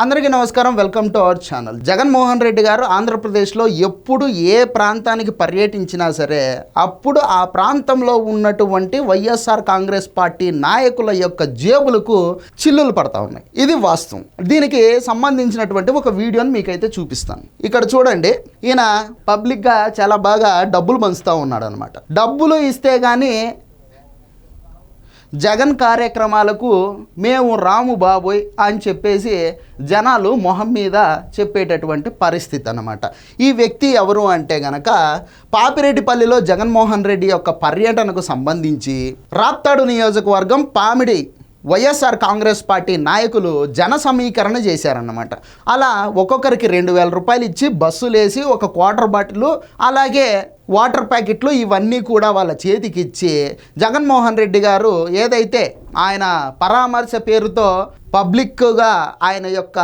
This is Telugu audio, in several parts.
అందరికీ నమస్కారం welcome to our channel. Jaganmohan Reddy garu ఆంధ్రప్రదేశ్లో ఎప్పుడు ఏ ప్రాంతానికి పర్యటించినా సరే అప్పుడు ఆ ప్రాంతంలో ఉన్నటువంటి వైఎస్ఆర్ కాంగ్రెస్ పార్టీ నాయకుల యొక్క జేబులకు చిల్లులు పడతా ఉన్నాయి. ఇది వాస్తవం. దీనికి సంబంధించినటువంటి ఒక వీడియోని మీకైతే చూపిస్తాను. ఇక్కడ చూడండి ఈయన పబ్లిక్గా చాలా బాగా డబ్బులు పంచుతూ ఉన్నాడు అనమాట డబ్బులు ఇస్తే కానీ జగన్ కార్యక్రమాలకు మేము రాము బాబోయ్ అని చెప్పేసి జనాలు మొహం మీద చెప్పేటటువంటి పరిస్థితి అన్నమాట. ఈ వ్యక్తి ఎవరు అంటే గనక పాపిరెడ్డిపల్లిలో జగన్మోహన్ రెడ్డి యొక్క పర్యటనకు సంబంధించి రాప్తాడు నియోజకవర్గం పామిడి వైఎస్ఆర్ కాంగ్రెస్ పార్టీ నాయకులు జన సమీకరణ చేశారన్నమాట. అలా ఒక్కొక్కరికి రెండు వేల రూపాయలు ఇచ్చి బస్సులేసి ఒక క్వార్టర్ బాటిల్ అలాగే వాటర్ ప్యాకెట్లు ఇవన్నీ కూడా వాళ్ళ చేతికి ఇచ్చి జగన్మోహన్ రెడ్డి గారు ఏదైతే ఆయన పరామర్శ పేరుతో పబ్లిక్గా ఆయన యొక్క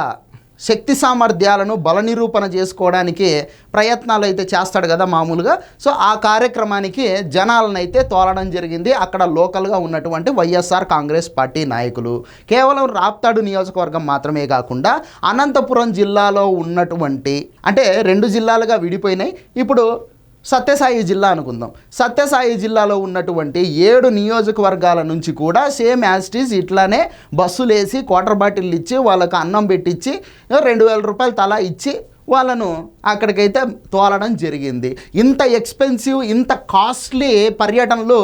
శక్తి సామర్థ్యాలను బల నిరూపణ చేసుకోవడానికి ప్రయత్నాలు అయితే చేస్తాడు కదా మామూలుగా. సో ఆ కార్యక్రమానికి జనాలను అయితే తోలడం జరిగింది. అక్కడ లోకల్గా ఉన్నటువంటి వైఎస్ఆర్ కాంగ్రెస్ పార్టీ నాయకులు. కేవలం రాప్తాడు నియోజకవర్గం మాత్రమే కాకుండా అనంతపురం జిల్లాలో ఉన్నటువంటి అంటే రెండు జిల్లాలుగా విడిపోయినాయి. ఇప్పుడు సత్యసాయి జిల్లా అనుకుందాం. సత్యసాయి జిల్లాలో ఉన్నటువంటి ఏడు నియోజకవర్గాల నుంచి కూడా సేమ్ యాస్టీస్ ఇట్లానే బస్సులు వేసి క్వార్టర్ బాటిల్ ఇచ్చి వాళ్ళకు అన్నం పెట్టించి రెండు వేల రూపాయలు తలా ఇచ్చి వాళ్ళను అక్కడికైతే తోలడం జరిగింది. ఇంత ఎక్స్పెన్సివ్ ఇంత కాస్ట్లీ పర్యటనలు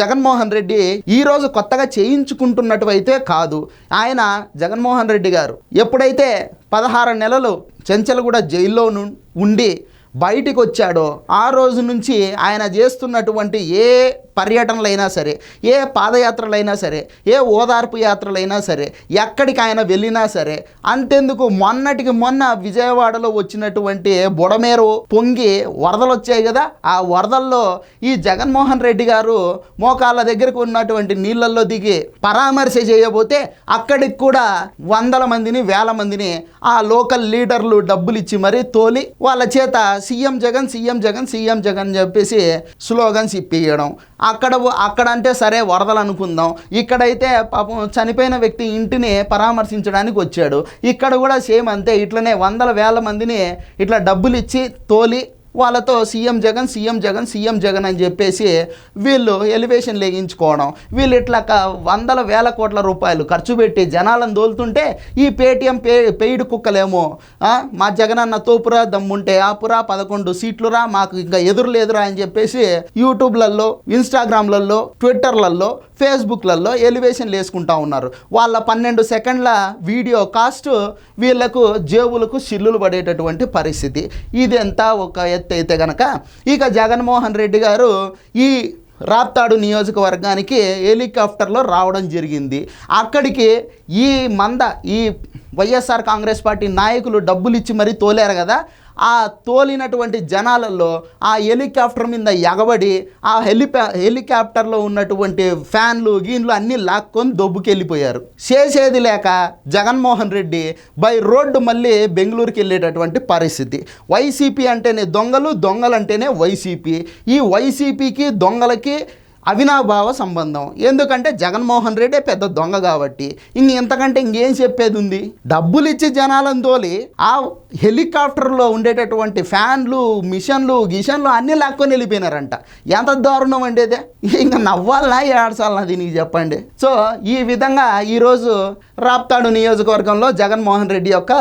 జగన్మోహన్ రెడ్డి ఈరోజు కొత్తగా చేయించుకుంటున్నట్టువైతే కాదు. ఆయన జగన్మోహన్ రెడ్డి గారు ఎప్పుడైతే పదహారు నెలలు చెంచలగూడ జైల్లో ఉండి బయటికి వచ్చాడో ఆ రోజు నుంచి ఆయన చేస్తున్నటువంటి ఏ పర్యటనలైనా సరే ఏ పాదయాత్రలైనా సరే ఏ ఓదార్పు యాత్రలైనా సరే ఎక్కడికి ఆయన వెళ్ళినా సరే అంతెందుకు మొన్నటికి మొన్న విజయవాడలో వచ్చినటువంటి బుడమేరు పొంగి వరదలు వచ్చాయి కదా ఆ వరదల్లో ఈ జగన్మోహన్ రెడ్డి గారు మోకాళ్ళ దగ్గరకు ఉన్నటువంటి నీళ్ళల్లో దిగి పరామర్శ చేయబోతే అక్కడికి కూడా వందల మందిని వేల మందిని ఆ లోకల్ లీడర్లు డబ్బులు ఇచ్చి మరీ తోలి వాళ్ళ చేత CM Jagan CM Jagan CM Jagan చెప్పేసి స్లోగన్స్ ఇప్పియడం అక్కడ అక్కడ అంటే సరే వరదలు అనుకుందాం ఇక్కడైతే పాపం చనిపోయిన వ్యక్తి ఇంటిని పరామర్శించడానికి వచ్చాడు. ఇక్కడ కూడా సేమ్ అంతే. ఇట్లనే వందల వేల మందిని ఇట్లా డబ్బులు ఇచ్చి తోలి వాళ్ళతో CM Jagan CM Jagan CM Jagan అని చెప్పేసి వీళ్ళు ఎలివేషన్ లేగించుకోవడం వీళ్ళు ఇట్లా వందల వేల కోట్ల రూపాయలు ఖర్చు పెట్టి జనాలను దోలుతుంటే ఈ పేటీఎం పే పెయిడ్ కుక్కలేమో మా జగన్ అన్న తోపురా దమ్ముంటే ఆపురా పదకొండు సీట్లురా మాకు ఇంకా ఎదురు లేదురా అని చెప్పేసి యూట్యూబ్లలో ఇన్స్టాగ్రామ్లలో ట్విట్టర్లలో ఫేస్బుక్లలో ఎలివేషన్లు వేసుకుంటా ఉన్నారు. వాళ్ళ పన్నెండు సెకండ్ల వీడియో కాస్ట్ వీళ్ళకు జేబులకు సిల్లులు పడేటటువంటి పరిస్థితి. ఇదంతా ఒక ఎత్తు అయితే కనుక ఇక జగన్మోహన్ రెడ్డి గారు ఈ రాప్తాడు నియోజకవర్గానికి హెలికాప్టర్లో రావడం జరిగింది. అక్కడికి ఈ మంద ఈ వైఎస్ఆర్ కాంగ్రెస్ పార్టీ నాయకులు డబ్బులు ఇచ్చి మరీ తోలారు కదా ఆ తోలినటువంటి జనాలలో ఆ హెలికాప్టర్ మీద ఎగబడి ఆ హెలిపా హెలికాప్టర్లో ఉన్నటువంటి ఫ్యాన్లు గీన్లు అన్నీ లాక్కొని దొబ్బుకెళ్ళిపోయారు. చేసేది లేక జగన్మోహన్ రెడ్డి బై రోడ్డు మళ్ళీ బెంగళూరుకి వెళ్ళేటటువంటి పరిస్థితి. వైసీపీ అంటేనే దొంగలు దొంగలు అంటేనే వైసీపీ. ఈ వైసీపీకి దొంగలకి అవినాభావ సంబంధం. ఎందుకంటే జగన్మోహన్ రెడ్డి పెద్ద దొంగ కాబట్టి. ఇంక ఇంతకంటే ఇంకేం చెప్పేది ఉంది? డబ్బులు ఇచ్చి జనాలను తోలి ఆ హెలికాప్టర్లో ఉండేటటువంటి ఫ్యాన్లు మిషన్లు గిషన్లు అన్నీ లాక్కొని వెళ్ళిపోయినారంట. ఎంత దారుణం అండి అదే ఇంకా నవ్వాలనా ఏడ్చాలనా దీనికి చెప్పండి? సో ఈ విధంగా ఈరోజు రాప్తాడు నియోజకవర్గంలో జగన్మోహన్ రెడ్డి యొక్క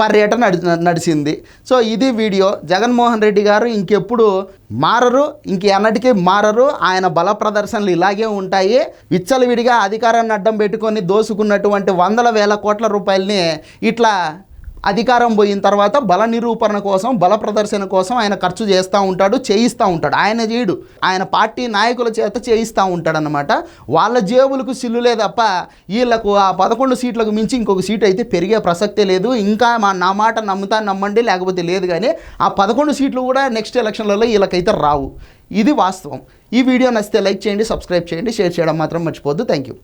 పర్యటన నడిచింది. సో ఇది వీడియో. జగన్మోహన్ రెడ్డి గారు ఇంకెప్పుడు మారరు ఇంకెన్నటికీ మారరు. ఆయన బల ప్రదర్శనలు ఇలాగే ఉంటాయి. విచ్చలవిడిగా అధికారాన్ని అడ్డం పెట్టుకొని దోసుకున్నటువంటి వందల వేల కోట్ల రూపాయలని ఇట్లా అధికారం పోయిన తర్వాత బల నిరూపణ కోసం బల ప్రదర్శన కోసం ఆయన ఖర్చు చేస్తూ ఉంటాడు చేయిస్తూ ఉంటాడు. ఆయన చేయడు. ఆయన పార్టీ నాయకుల చేత చేయిస్తూ ఉంటాడు అనమాట వాళ్ళ జేబులకు సిల్లులే తప్ప వీళ్ళకు ఆ పదకొండు సీట్లకు మించి ఇంకొక సీట్ అయితే పెరిగే ప్రసక్తే లేదు. ఇంకా మా నా మాట నమ్ముతా నమ్మండి లేకపోతే లేదు కానీ ఆ పదకొండు సీట్లు కూడా నెక్స్ట్ ఎలక్షన్లలో వీళ్ళకైతే రావు. ఇది వాస్తవం. ఈ వీడియో నచ్చితే లైక్ చేయండి సబ్స్క్రైబ్ చేయండి షేర్ చేయడం మాత్రం మర్చిపోద్దు థ్యాంక్ యూ